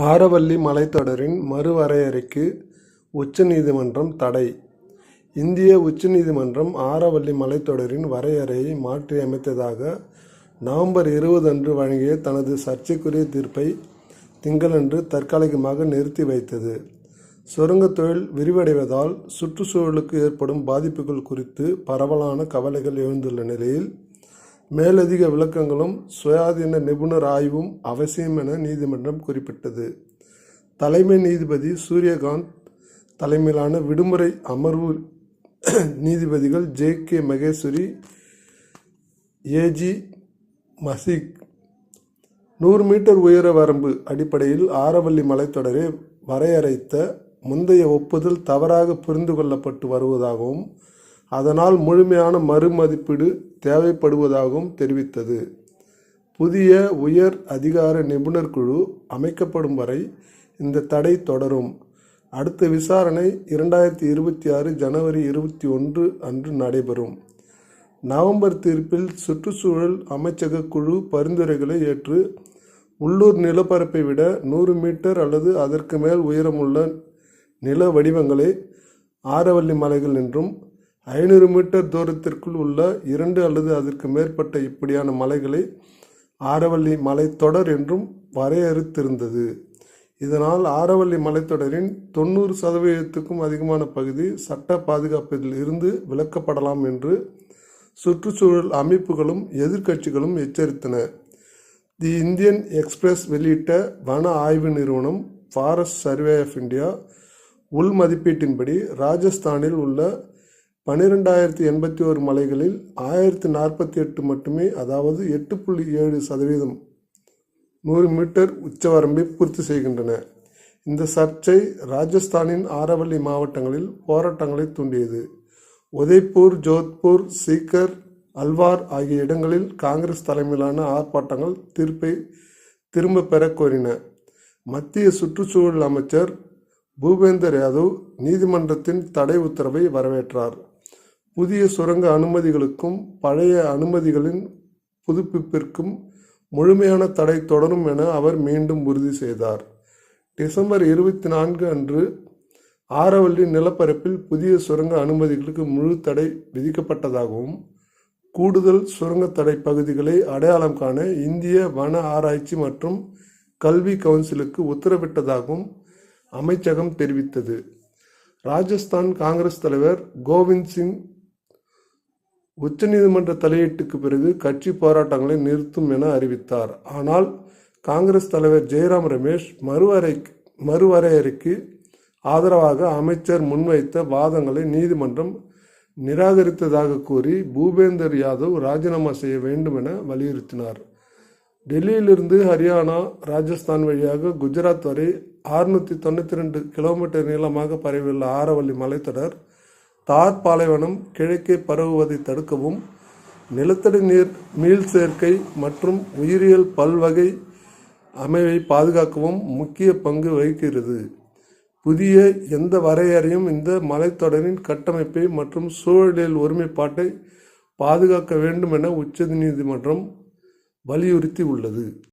ஆரவல்லி மலைத்தொடரின் மறுவரையறைக்கு உச்சநீதிமன்றம் தடை இந்திய உச்சநீதிமன்றம் ஆரவல்லி மலைத்தொடரின் வரையறையை மாற்றியமைத்ததாக நவம்பர் இருபது அன்று வழங்கிய தனது சர்ச்சைக்குரிய தீர்ப்பை திங்களன்று தற்காலிகமாக நிறுத்தி வைத்தது. சுரங்கத் தொழில் விரிவடைவதால் சுற்றுச்சூழலுக்கு ஏற்படும் பாதிப்புகள் குறித்து பரவலான கவலைகள் எழுந்துள்ள நிலையில், மேலதிக விளக்கங்களும் சுயாதீன நிபுணர் ஆய்வும் அவசியம் என நீதிமன்றம் குறிப்பிட்டது. தலைமை நீதிபதி சூரியகாந்த் தலைமையிலான விடுமுறை அமர்வு நீதிபதிகள் J. K. Maheswari, AG mosaic, நூறு மீட்டர் உயர வரம்பு அடிப்படையில் ஆரவல்லி மலைத்தொடரை வரையறைத்த முந்தைய ஒப்புதல் தவறாக புரிந்து கொள்ளப்பட்டு வருவதாகவும், அதனால் முழுமையான மறுமதிப்பீடு தேவைப்படுவதாகவும் தெரிவித்தது. புதிய உயர் அதிகார நிபுணர் குழு அமைக்கப்படும் வரை இந்த தடை தொடரும். அடுத்த விசாரணை இரண்டாயிரத்தி இருபத்தி ஆறு ஜனவரி இருபத்தி ஒன்று அன்று நடைபெறும். நவம்பர் தீர்ப்பில் சுற்றுச்சூழல் அமைச்சக குழு பரிந்துரைகளை ஏற்று, உள்ளூர் நிலப்பரப்பை விட நூறு மீட்டர் அல்லது அதற்கு மேல் உயரமுள்ள நில வடிவங்களே ஆரவல்லி மலைகள் என்றும், ஐநூறு மீட்டர் தூரத்திற்குள் உள்ள இரண்டு அல்லது அதற்கு மேற்பட்ட இப்படியான மலைகளை ஆரவல்லி மலைத்தொடர் என்றும் வரையறுத்திருந்தது. இதனால் ஆரவல்லி மலைத்தொடரின் தொண்ணூறு சதவீதத்துக்கும் அதிகமான பகுதி சட்ட பாதுகாப்பில் இருந்து விலக்கப்படலாம் என்று சுற்றுச்சூழல் அமைப்புகளும், எதிர்க்கட்சிகளும் எச்சரித்தன. தி இந்தியன் எக்ஸ்பிரஸ் வெளியிட்ட வன ஆய்வு நிறுவனம் ஃபாரஸ்ட் சர்வே ஆஃப் இந்தியா உள் மதிப்பீட்டின்படி, ராஜஸ்தானில் உள்ள பனிரெண்டாயிரத்தி எண்பத்தி ஓரு மலைகளில் ஆயிரத்தி நாற்பத்தி எட்டு மட்டுமே அதாவது எட்டு புள்ளி ஏழு சதவீதம் நூறு மீட்டர் உச்சவரம்பை பூர்த்தி செய்கின்றன. இந்த சர்ச்சை ராஜஸ்தானின் ஆரவல்லி மாவட்டங்களில் போராட்டங்களை தூண்டியது. உதய்பூர், ஜோத்பூர், சீக்கர், அல்வார் ஆகிய இடங்களில் காங்கிரஸ் தலைமையிலான ஆர்ப்பாட்டங்கள் தீர்ப்பை திரும்பப் பெறக் கோரின. மத்திய சுற்றுச்சூழல் அமைச்சர் பூபேந்தர் யாதவ் நீதிமன்றத்தின் தடை உத்தரவை வரவேற்றார். புதிய சுரங்க அனுமதிகளுக்கும், பழைய அனுமதிகளின் புதுப்பிப்பிற்கும் முழுமையான தடை தொடரும் என அவர் மீண்டும் உறுதி செய்தார். டிசம்பர் இருபத்தி நான்கு அன்று ஆரவல்லி நிலப்பரப்பில் புதிய சுரங்க அனுமதிகளுக்கு முழு தடை விதிக்கப்பட்டதாகவும், கூடுதல் சுரங்க தடை பகுதிகளை அடையாளம் காண இந்திய வன ஆராய்ச்சி மற்றும் கல்வி கவுன்சிலுக்கு உத்தரவிட்டதாகவும் அமைச்சகம் தெரிவித்தது. ராஜஸ்தான் காங்கிரஸ் தலைவர் கோவிந்த் சிங் உச்சநீதிமன்ற தலையீட்டுக்கு பிறகு கட்சி போராட்டங்களை நிறுத்தும் என அறிவித்தார். ஆனால், காங்கிரஸ் தலைவர் ஜெய்ராம் ரமேஷ் மறுவரையறைக்கு ஆதரவாக அமைச்சர் முன்வைத்த வாதங்களை நீதிமன்றம் நிராகரித்ததாக கூறி, பூபேந்தர் யாதவ் ராஜினாமா செய்ய வேண்டும் என வலியுறுத்தினார். டெல்லியிலிருந்து ஹரியானா, ராஜஸ்தான் வழியாக குஜராத் வரை ஆறநூற்றி தொண்ணூற்றி ரெண்டு கிலோமீட்டர் நீளமாக பரவியுள்ள ஆரவல்லி மலைத்தொடர், தார் பாலைவனம் கிழக்கே பரவுவதை தடுக்கவும், நிலத்தடி நீர் மீள் சேர்க்கை மற்றும் உயிரியல் பல்வகை அமைவை பாதுகாக்கவும் முக்கிய பங்கு வகிக்கிறது. புதிய எந்த வரையறையும் இந்த மலைத்தொடரின் கட்டமைப்பை மற்றும் சூழலியல் ஒருமைப்பாட்டை பாதுகாக்க வேண்டும் என உச்சநீதிமன்றம் வலியுறுத்தி உள்ளது.